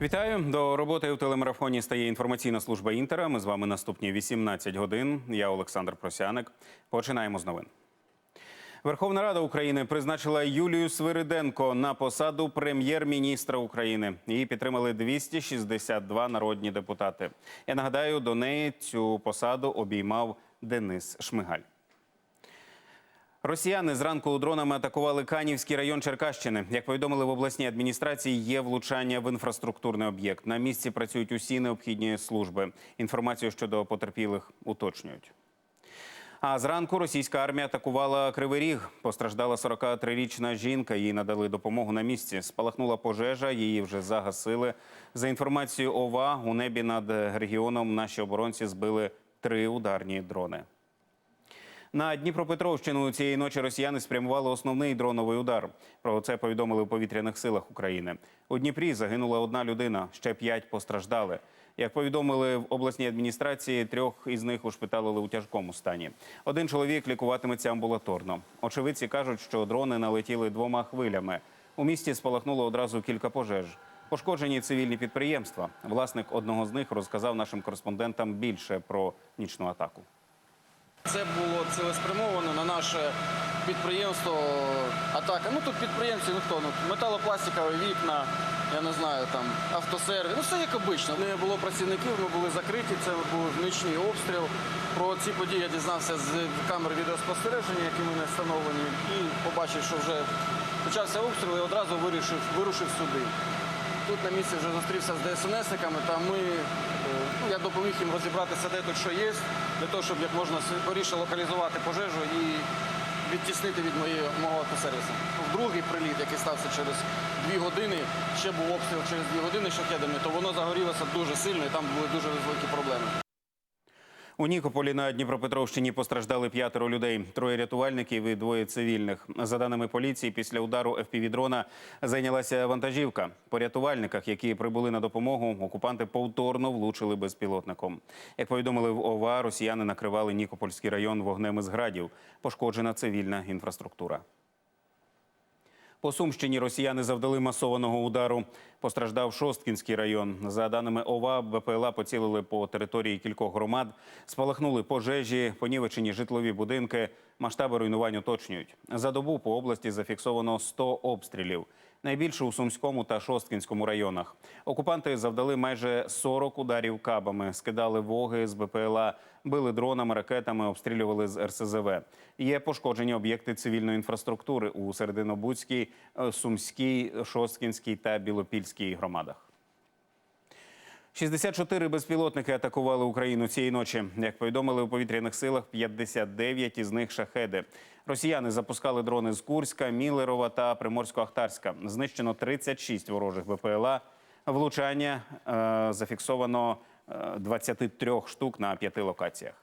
Вітаю до роботи у телемарафоні стає інформаційна служба інтера. Ми з вами наступні 18 годин. Я Олександр Просяник. Починаємо з новин. Верховна Рада України призначила Юлію Свириденко на посаду прем'єр-міністра України. Її підтримали 262 народні депутати. Я нагадаю, до неї цю посаду обіймав Денис Шмигаль. Росіяни зранку дронами атакували Канівський район Черкащини. Як повідомили в обласній адміністрації, є влучання в інфраструктурний об'єкт. На місці працюють усі необхідні служби. Інформацію щодо потерпілих уточнюють. А зранку російська армія атакувала Кривий Ріг. Постраждала 43-річна жінка. Їй надали допомогу на місці. Спалахнула пожежа. Її вже загасили. За інформацією ОВА, у небі над регіоном наші оборонці збили три ударні дрони. На Дніпропетровщину цієї ночі росіяни спрямували основний дроновий удар. Про це повідомили у повітряних силах України. У Дніпрі загинула одна людина, ще п'ять постраждали. Як повідомили в обласній адміністрації, трьох із них ушпиталили у тяжкому стані. Один чоловік лікуватиметься амбулаторно. Очевидці кажуть, що дрони налетіли двома хвилями. У місті спалахнуло одразу кілька пожеж. Пошкоджені цивільні підприємства. Власник одного з них розказав нашим кореспондентам більше про нічну атаку. Це було цілеспрямовано на наше підприємство. Атака. Ну тут підприємці, ну хто? Ну, металопластикові вікна, я не знаю, там автосервіс. Ну все як обично. Не було працівників, ми були закриті. Це був нічний обстріл. Про ці події я дізнався з камер відеоспостереження, які мене встановлені, і побачив, що вже почався обстріл і одразу вирішив, вирушив сюди. Тут на місці вже зустрівся з ДСНСниками, та ми, е, ну, я допоміг їм розібратися, де тут що є, для того, щоб як можна скоріше локалізувати пожежу і відтіснити від мого автосервісу. Другий приліт, який стався через дві години, ще був обстріл через дві години шахедами, то воно загорілося дуже сильно і там були дуже великі проблеми. У Нікополі на Дніпропетровщині постраждали п'ятеро людей, троє рятувальників і двоє цивільних. За даними поліції, після удару FPV-дрона зайнялася вантажівка. По рятувальниках, які прибули на допомогу, окупанти повторно влучили безпілотником. Як повідомили в ОВА, росіяни накривали Нікопольський район вогнем із градів. Пошкоджена цивільна інфраструктура. По Сумщині росіяни завдали масованого удару. Постраждав Шосткінський район. За даними ОВА, БПЛА поцілили по території кількох громад, спалахнули пожежі, понівечені житлові будинки. Масштаби руйнувань уточнюють. За добу по області зафіксовано 100 обстрілів. Найбільше у Сумському та Шосткінському районах. Окупанти завдали майже 40 ударів кабами, скидали воги з БПЛА, били дронами, ракетами, обстрілювали з РСЗВ. Є пошкоджені об'єкти цивільної інфраструктури у Серединобудській, Сумській, Шосткінській та Білопільській громадах. 64 безпілотники атакували Україну цієї ночі. Як повідомили у повітряних силах, 59 із них шахеди. Росіяни запускали дрони з Курська, Мілерова та Приморсько-Ахтарська. Знищено 36 ворожих БПЛА. Влучання е, зафіксовано е, 23 штук на п'яти локаціях.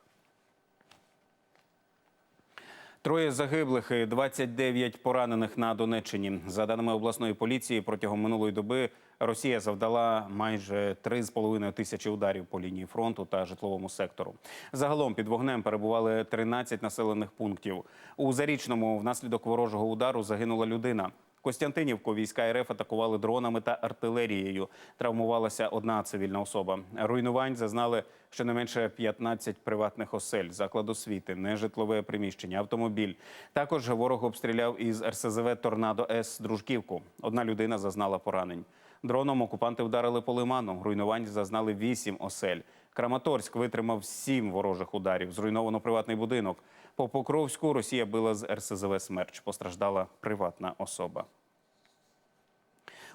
Троє загиблих і 29 поранених на Донеччині. За даними обласної поліції, протягом минулої доби Росія завдала майже 3,5 тисячі ударів по лінії фронту та житловому сектору. Загалом під вогнем перебували 13 населених пунктів. У Зарічному внаслідок ворожого удару загинула людина. Костянтинівку війська РФ атакували дронами та артилерією. Травмувалася одна цивільна особа. Руйнувань зазнали щонайменше 15 приватних осель, заклад освіти, нежитлове приміщення, автомобіль. Також ворог обстріляв із РСЗВ Торнадо С Дружківку. Одна людина зазнала поранень. Дроном окупанти вдарили по лиману. Руйнувань зазнали вісім осель. Краматорськ витримав сім ворожих ударів. Зруйновано приватний будинок. По Покровську Росія била з РСЗВ «Смерч». Постраждала приватна особа.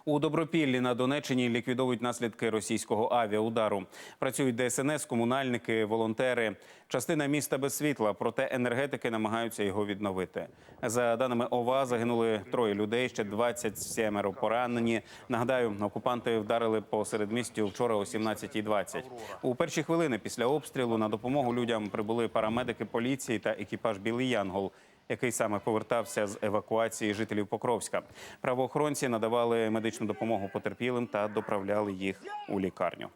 У Добропіллі на Донеччині ліквідовують наслідки російського авіаудару. Працюють ДСНС, комунальники, волонтери. Частина міста без світла, проте енергетики намагаються його відновити. За даними ОВА, загинули троє людей, ще 27 поранені. Нагадаю, окупанти вдарили по середмістю вчора о 17.20. У перші хвилини після обстрілу на допомогу людям прибули парамедики поліції та екіпаж Білий Янгол який саме повертався з евакуації жителів Покровська. Правоохоронці надавали медичну допомогу потерпілим та доправляли їх у лікарню.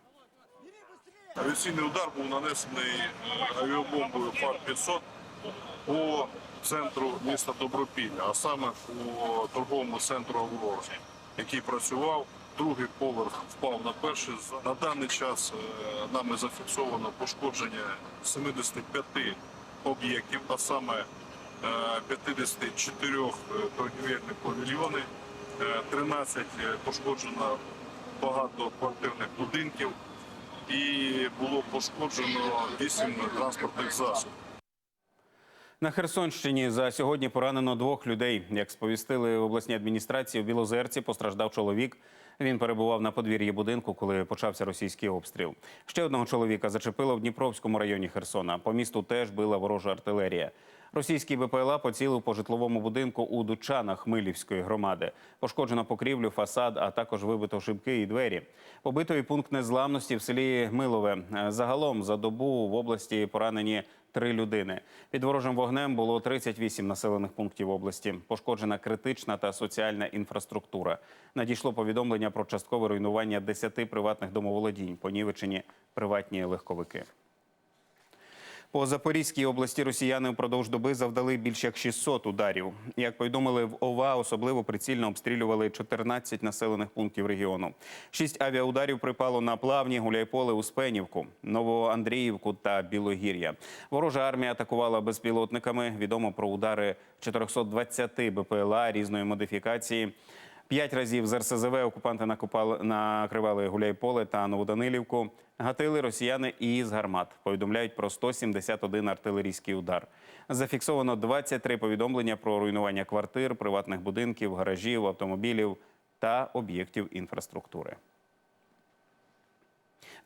Авіаційний удар був нанесений авіабомбою ФАР-500 по центру міста Добропілля, а саме по торговому центру «Аврора», який працював другий поверх впав на перший. На даний час е, нами зафіксовано пошкодження 75 об'єктів, а саме 54 торгівельні павільйони, е, 13 пошкоджено багатоквартирних будинків і було пошкоджено 8 транспортних засобів. На Херсонщині за сьогодні поранено двох людей. Як сповістили в обласній адміністрації, у Білозерці постраждав чоловік. Він перебував на подвір'ї будинку, коли почався російський обстріл. Ще одного чоловіка зачепило в Дніпровському районі Херсона. По місту теж била ворожа артилерія. Російський БПЛА поцілив по житловому будинку у Дучанах Хмилівської громади. Пошкоджено покрівлю, фасад, а також вибито шибки і двері. Побитий пункт незламності в селі Милове. Загалом за добу в області поранені три людини. Під ворожим вогнем було 38 населених пунктів області. Пошкоджена критична та соціальна інфраструктура. Надійшло повідомлення про часткове руйнування 10 приватних домоволодінь, понівечені приватні легковики. По Запорізькій області росіяни впродовж доби завдали більш як 600 ударів. Як повідомили в ОВА, особливо прицільно обстрілювали 14 населених пунктів регіону. Шість авіаударів припало на плавні, Гуляйполе, Успенівку, Новоандріївку та Білогір'я. Ворожа армія атакувала безпілотниками. Відомо про удари 420 БПЛА різної модифікації. П'ять разів з РСЗВ окупанти накопали, накривали Гуляйполе та Новоданилівку. Гатили росіяни і з гармат. Повідомляють про 171 артилерійський удар. Зафіксовано 23 повідомлення про руйнування квартир, приватних будинків, гаражів, автомобілів та об'єктів інфраструктури.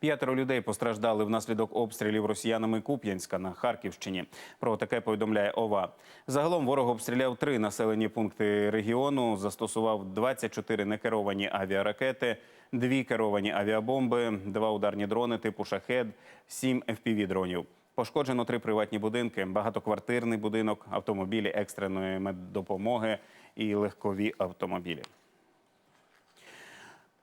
П'ятеро людей постраждали внаслідок обстрілів росіянами Куп'янська на Харківщині. Про таке повідомляє ОВА. Загалом ворог обстріляв три населені пункти регіону, застосував 24 некеровані авіаракети, дві керовані авіабомби, два ударні дрони типу шахед, сім FPV-дронів. Пошкоджено три приватні будинки, багатоквартирний будинок, автомобілі екстреної меддопомоги і легкові автомобілі.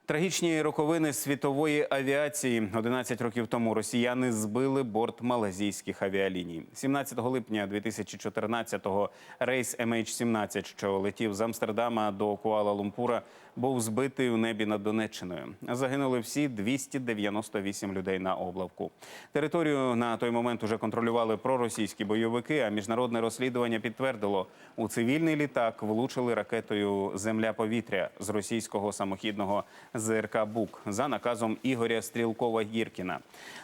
Трагічні роковини світової авіації 11 років тому росіяни збили борт малазійських авіаліній. 17 липня 2014-го рейс MH17, що летів з Амстердама до Куала-Лумпура, був збитий у небі над Донеччиною. Загинули всі 298 людей на облавку. Територію на той момент уже контролювали проросійські бойовики. А міжнародне розслідування підтвердило, у цивільний літак влучили ракетою Земля-повітря з російського самохідного ЗРК Бук за наказом Ігоря Стрілкова-Гіркіна.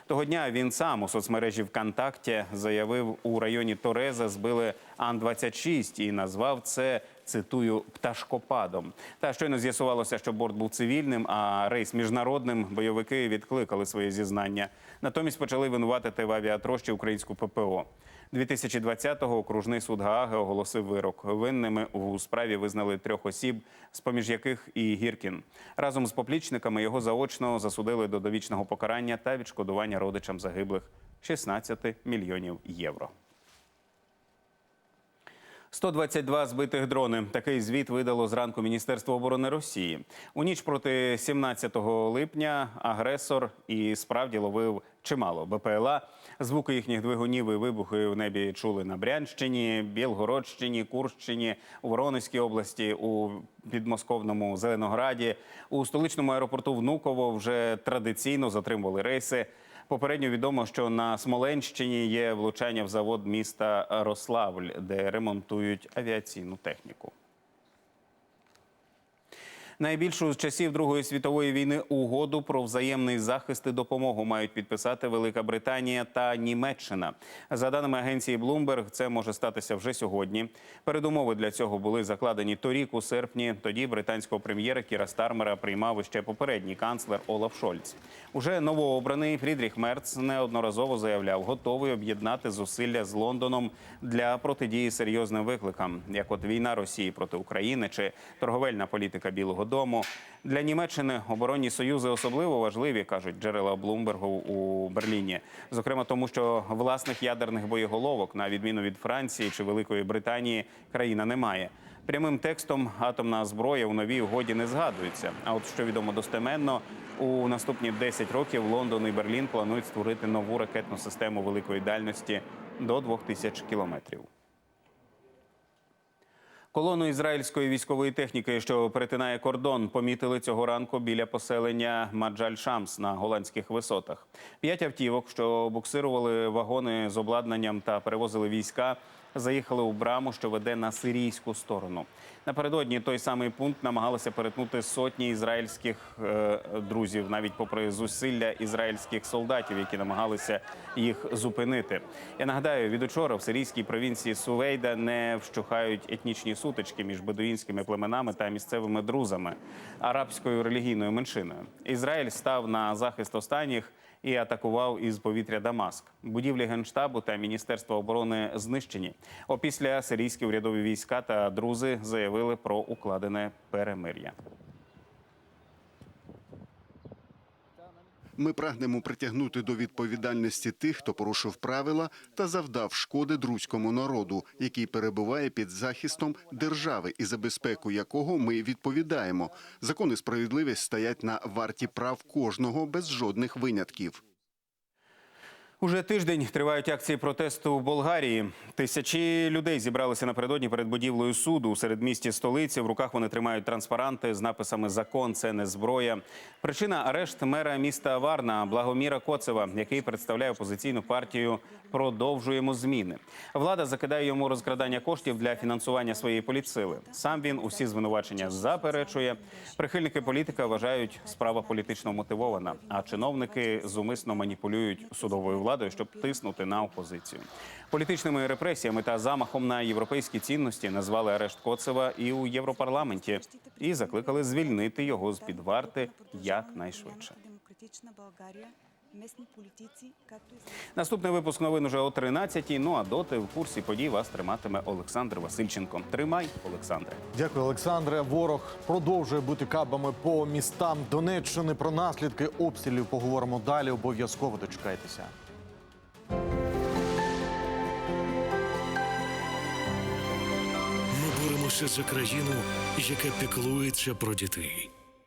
Того дня він сам у соцмережі ВКонтакті заявив, у районі Тореза збили Ан-26 і назвав це. Цитую пташкопадом. Та щойно з'ясувалося, що борт був цивільним, а рейс міжнародним. Бойовики відкликали своє зізнання. Натомість почали винуватити в авіатрощі українську ППО. 2020-го окружний суд Гааги оголосив вирок. Винними у справі визнали трьох осіб, з поміж яких і Гіркін. Разом з поплічниками його заочно засудили до довічного покарання та відшкодування родичам загиблих 16 мільйонів євро. 122 збитих дрони. Такий звіт видало зранку Міністерство оборони Росії. У ніч проти 17 липня агресор і справді ловив чимало БПЛА. Звуки їхніх двигунів і вибухи в небі чули на Брянщині, Білгородщині, Курщині, у Воронезькій області, у підмосковному Зеленограді. У столичному аеропорту Внуково вже традиційно затримували рейси. Попередньо відомо, що на Смоленщині є влучання в завод міста Рославль, де ремонтують авіаційну техніку. Найбільшу з часів Другої світової війни угоду про взаємний захист і допомогу мають підписати Велика Британія та Німеччина. За даними агенції Bloomberg, це може статися вже сьогодні. Передумови для цього були закладені торік у серпні. Тоді британського прем'єра Кіра Стармера приймав іще попередній канцлер Олаф Шольц. Уже новообраний Фрідріх Мерц неодноразово заявляв, готовий об'єднати зусилля з Лондоном для протидії серйозним викликам, як от війна Росії проти України чи торговельна політика Білого Дому. Для Німеччини оборонні союзи особливо важливі, кажуть джерела Блумбергу у Берліні. Зокрема, тому що власних ядерних боєголовок, на відміну від Франції чи Великої Британії, країна не має. Прямим текстом атомна зброя у новій угоді не згадується. А от що відомо достеменно, у наступні 10 років Лондон і Берлін планують створити нову ракетну систему великої дальності до 2000 кілометрів. Колону ізраїльської військової техніки, що перетинає кордон, помітили цього ранку біля поселення Маджаль-Шамс на голландських висотах. П'ять автівок, що буксирували вагони з обладнанням та перевозили війська, заїхали у браму, що веде на сирійську сторону. Напередодні той самий пункт намагалися перетнути сотні ізраїльських е, друзів, навіть попри зусилля ізраїльських солдатів, які намагалися їх зупинити. Я нагадаю, від учора в сирійській провінції Сувейда не вщухають етнічні сутички між бедуїнськими племенами та місцевими друзами арабською релігійною меншиною. Ізраїль став на захист останніх і атакував із повітря Дамаск. Будівлі генштабу та міністерства оборони знищені. Опісля сирійські урядові війська та друзи заявили про укладене перемир'я. Ми прагнемо притягнути до відповідальності тих, хто порушив правила та завдав шкоди друзькому народу, який перебуває під захистом держави і за безпеку якого ми відповідаємо. Закон і справедливість стоять на варті прав кожного без жодних винятків. Уже тиждень тривають акції протесту в Болгарії. Тисячі людей зібралися напередодні перед будівлею суду у середмісті столиці. В руках вони тримають транспаранти з написами Закон це не зброя. Причина арешт мера міста Варна Благоміра Коцева, який представляє опозиційну партію. Продовжуємо зміни. Влада закидає йому розкрадання коштів для фінансування своєї політсили. Сам він усі звинувачення заперечує. Прихильники політика вважають, справа політично мотивована, а чиновники зумисно маніпулюють судовою владою, щоб тиснути на опозицію. Політичними репресіями та замахом на європейські цінності назвали арешт Коцева і у Європарламенті і закликали звільнити його з під варти якнайшвидше. Наступний випуск новин уже о 13-й. Ну а доти в курсі подій вас триматиме Олександр Васильченко. Тримай, Олександре. Дякую, Олександре. Ворог продовжує бути кабами по містам Донеччини. Про наслідки обстрілів поговоримо далі. Обов'язково дочекайтеся. Боремося за країну, яка піклується про дітей.